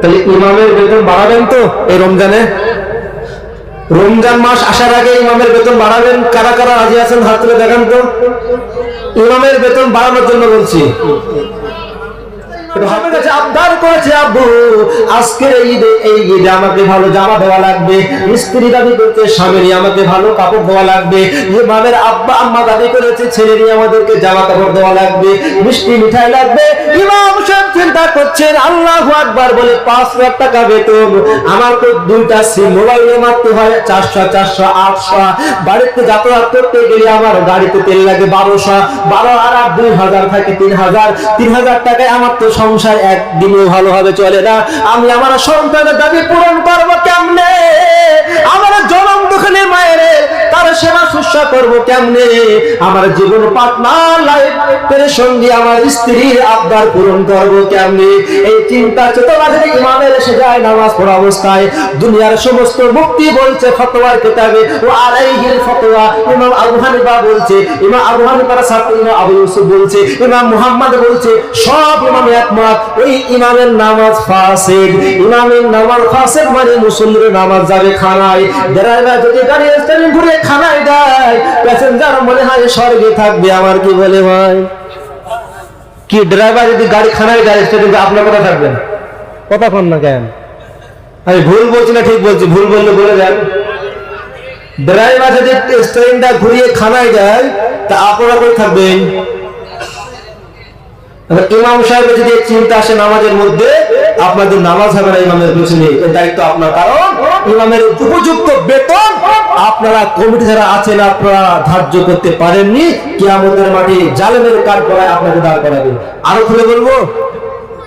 তাহলে ইমামের বেতন বাড়াবেন তো? এই রমজানে? রমজান মাস আসার আগে ইমামের বেতন বাড়াবেন? কারা কারা রাজি আছেন হাত তুলে দেখান তো। ইমামের বেতন বাড়ানোর জন্য বলছি। আমার কাছে আবদার করেছে, আব্বু আজকের ঈদে, এই ঈদে আমাকে ভালো জামা দেওয়া লাগবে। স্ত্রী দাবি করতে আমাকে ভালো কাপড় দেওয়া লাগবে। ইমামের আব্বা, আম্মা দাবি করেছে আমাদেরকে জামা কাপড় দেওয়া লাগবে। মিষ্টি মিঠাই লাগবে। ইমাম সাহেব চিন্তা করছেন, আল্লাহ আকবার, বলে, পাঁচ টাকা বেতন। আমার তো দুইটা সিম মোবাইলে মারতে হয় চারশো চারশো, আটশো। বাড়িতে যাতায়াত করতে গেলে আমার গাড়িতে তেল লাগে বারোশো। বারো আর দুই হাজার থাকে তিন হাজার। তিন হাজার টাকায় আমার তো সংসার একদিনও ভালোভাবে চলে না। আমি আমার সন্তানের দাবি পূরণ করব কেমনে? আমার জনম দুখানে মায়ের তার সেবা শুশ্রূষা করব কেমনে? আমার জীবন পার্টনার লাইফের সঙ্গে আমার স্ত্রীর আবদার পূরণ করব কেমনে? এই চিন্তা চেতনা যদি ইমামের এসে যায় নামাজ পড়া অবস্থায়, দুনিয়ার সমস্ত মুক্তি বলছে ফতোয়ার কিতাবে। ও আলাইহিল ফতোয়া। ইমাম আবু হানিফা বলছে, ইমাম আবু হানিফার ছাত্র ইমাম আবু ইউসুফ বলছে, ইমাম মুহাম্মদ বলছে, সব ইমাম একমত ওই ইমামের নামাজ ইমামের নামাজ মানে মুসল্লির নামাজ যাবে খানায়। ড্রাইভার যদি গাড়ি খানায় দেয় প্যাসেঞ্জার মনে হয় স্বর্গে থাকবে, আমার কি বলে ভাই? কি ড্রাইভার যদি গাড়ি খানায় আপনার কথা থাকবেন কথা কন না কেন? আমি ভুল বলছি না, ঠিক বলছি, ভুল বললে বলে দেন। ড্রাইভার যদি স্ট্যান্ডটা ঘুরিয়ে খানায় দেয় তা আপনারা কই থাকবেন। ইমাম সাহেবের যদি চিন্তা আসে নামাজের মধ্যে, আপনাদের নামাজ হবে না ইমামের পেছনে এর দায়িত্ব আপনার, কারণ ইমামের উপযুক্ত বেতন আপনারা কমিটি যারা আছেন, আপনারা ধার্য করতে পারেননি। কিয়ামতের মাঠে জালেমের কাঠ করায় আপনাকে দাঁড় করাবে। আরও খুলে বলব,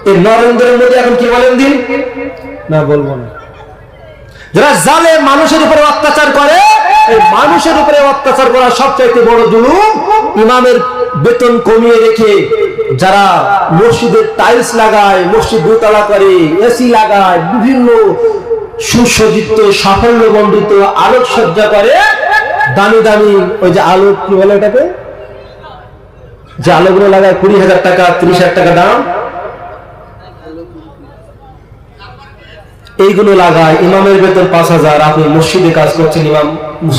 এই নরেন্দ্র মধ্যে এখন কি বলেন দিন? না, বলব না। যারা জালে মানুষের উপরে অত্যাচার করে, এই মানুষের উপরে অত্যাচার করা সবচাইতে বড় জুলুম ইমামের বেতন কমিয়ে রেখে যারা মসজিদের টাইলস লাগায়, মসজিদ দোতলা করে এসি লাগায়, বিভিন্ন সুসজ্জিত সাফল্য মণ্ডিত আলোকসজ্জা করে, দামি দামি ওই যে আলোক কি বলে এটাকে যে আলোগুলো লাগায়, কুড়ি হাজার টাকা, ত্রিশ হাজার টাকা দাম। এইগুলো লাগায়, ইমামের বেতন পাঁচ হাজার, আপনি মসজিদে কাজ করছেন, ইমাম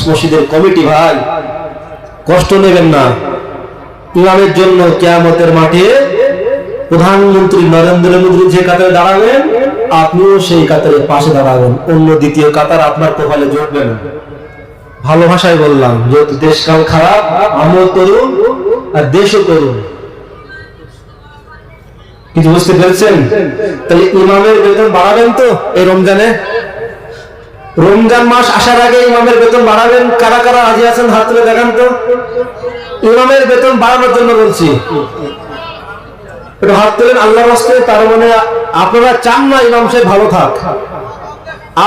মসজিদের কমিটি, ভাই। কষ্ট নেবেন না। ইমামের জন্য কেয়ামতের মাঠে প্রধানমন্ত্রী নরেন্দ্র মোদী যে কাতারে দাঁড়াবেন, আপনিও সেই কাতারে পাশে দাঁড়াবেন। অন্য দ্বিতীয় কাতার আপনার কপালে জুটবে না। ভালো ভাষায় বললাম, যেহেতু দেশকাল খারাপ আমিও তরুণ আর দেশও তরুণ। কিছু বুঝতে পেরেছেন? তাহলে ইমামের বেতন বাড়াবেন তো এই রমজানে? রমজান মাস আসার আগে ইমামের বেতন বাড়াবেন। কারা কারা রাজি আছেন হাত তুলে দেখান তো। ইমামের বেতন বাড়ানোর জন্য বলছি। হাত তুলেন আল্লাহ রাস্তে তার মানে আপনারা চান না ইমাম সাহেব ভালো থাক।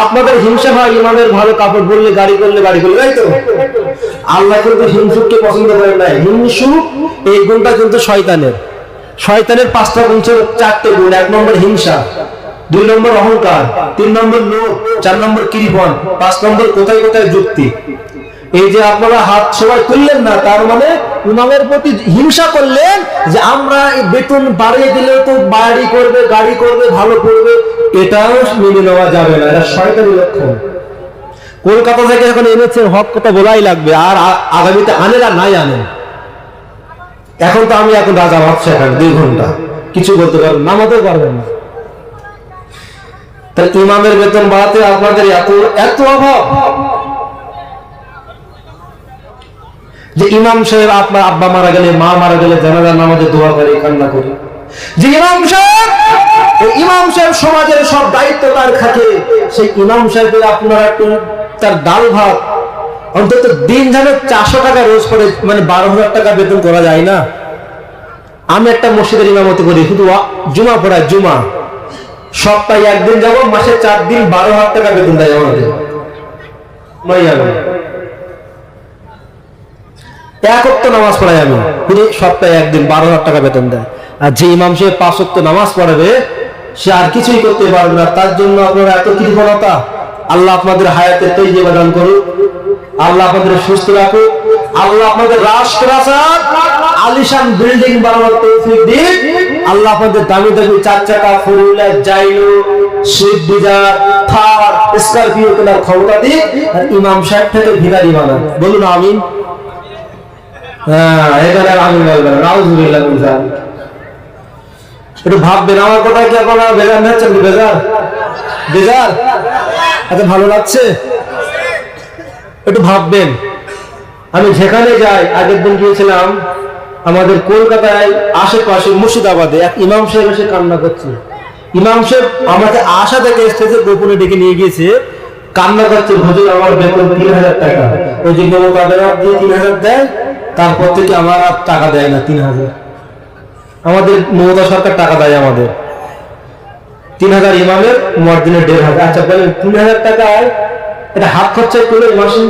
আপনাদের হিংসা হয় ইমামের ভালো কাপড় পরলে গাড়ি করলে গাড়ি করলে, তাই তো? আল্লাহ কিন্তু হিংসুককে পছন্দ করেন না হিংসুক, এই গুণটা কিন্তু শয়তানের। শয়তানের পাঁচটা গুণ ছিল চারটে গুণ, এক নম্বর হিংসা। দুই নম্বর অহংকার, তিন নম্বর লোভ, চার নম্বর কৃপণ, পাঁচ নম্বর কোথায় কোথায় যুক্তি। এই যে আপনারা হাত সবাই তুললেন না, তার মানে ইমামের প্রতি হিংসা করলেন যে আমরা বেতন বাড়িয়ে দিলেও তো বাড়ি করবে, গাড়ি করবে, ভালো করবে, এটাও মেনে নেওয়া যাবে না, এটা শয়তানি লক্ষণ। কলকাতা থেকে এখন এনেছেন হক কথা বলাই লাগবে, আর আগামীতে আনেন আর নাই আনেন। এখন তো আমি এখন রাজা ভাবছি এখানে দুই ঘণ্টা। কিছু বলতে পারবেন নামাতেও পারবেন না। তাহলে ইমামের বেতন বাড়াতে আপনাদের এত এত অভাব। যে ইমাম সাহেব আপনার আব্বা মারা গেলে, মা মারা গেলে জানাজার নামাজে দোয়া করে, কান্না করে। যে ইমাম সাহেব ইমাম সাহেব সমাজের সব দায়িত্ব তার খাতে সেই ইমাম সাহেবের আপনারা তার ডাল ভাত, অন্তত দিন যেন চারশো টাকা রোজ করে মানে বারো হাজার টাকা বেতন করা যায় না। আমি একটা মসজিদের ইমামতি করি, শুধু জুমা পড়ায় জুমা। সপ্তাহে একদিন যাব, মাসে চার দিন বারো হাজার টাকা বেতন দেয় আমাদের নামাজ আমি। সপ্তাহে একদিন বারো হাজার টাকা বেতন দেয়। আর যে ইমাম সে পাঁচ অক্ত নামাজ পড়াবে, সে আর কিছুই করতে পারবে না। তার জন্য আপনারা এত কৃপণতা আল্লাহ আপনাদের করুক। আল্লাহ আপনাদের সুস্থ রাখুক। আল্লাহ আপনাদের রাষ্ট্রাচার আলিশান বিল্ডিং বানানোর আল্লাহ আপনাদের দামি দামি চার চাকা ফোর হুইলার ডিজার থার কেনার ক্ষমতা দিই আর ইমাম সাহেব থেকে ভিখারি বানান। বলুন আমিন। হ্যাঁ আমিন বলবেন যালিক। একটু ভাববেন, আমার কথা কি আপনারা বেজার বেজার? বেজার? এত ভালো লাগছে? একটু ভাববেন। আমি যেখানে যাই, আগের দিন গিয়েছিলাম আমাদের কলকাতায় আশেপাশে মুর্শিদাবাদে এক ইমাম সাহেব এসে কান্না করছে। ইমাম সাহেব আমাকে আশা থেকে স্টেজে গোপনে ডেকে নিয়ে গিয়েছে। কান্না করছে, হুজুর, আমার বেতন তিন হাজার টাকা। ওই যে মমতা বেনার দিয়ে তিন হাজার দেয়, তারপর থেকে আমার আর টাকা দেয় না তিন হাজার। আমাদের মমতা সরকার টাকা দেয় আমাদের। তিন হাজার ইমামের মর্দিনের দেড় হাজার। আচ্ছা বলেন, তিন হাজার টাকায় এটা হাত খরচা করে মাসে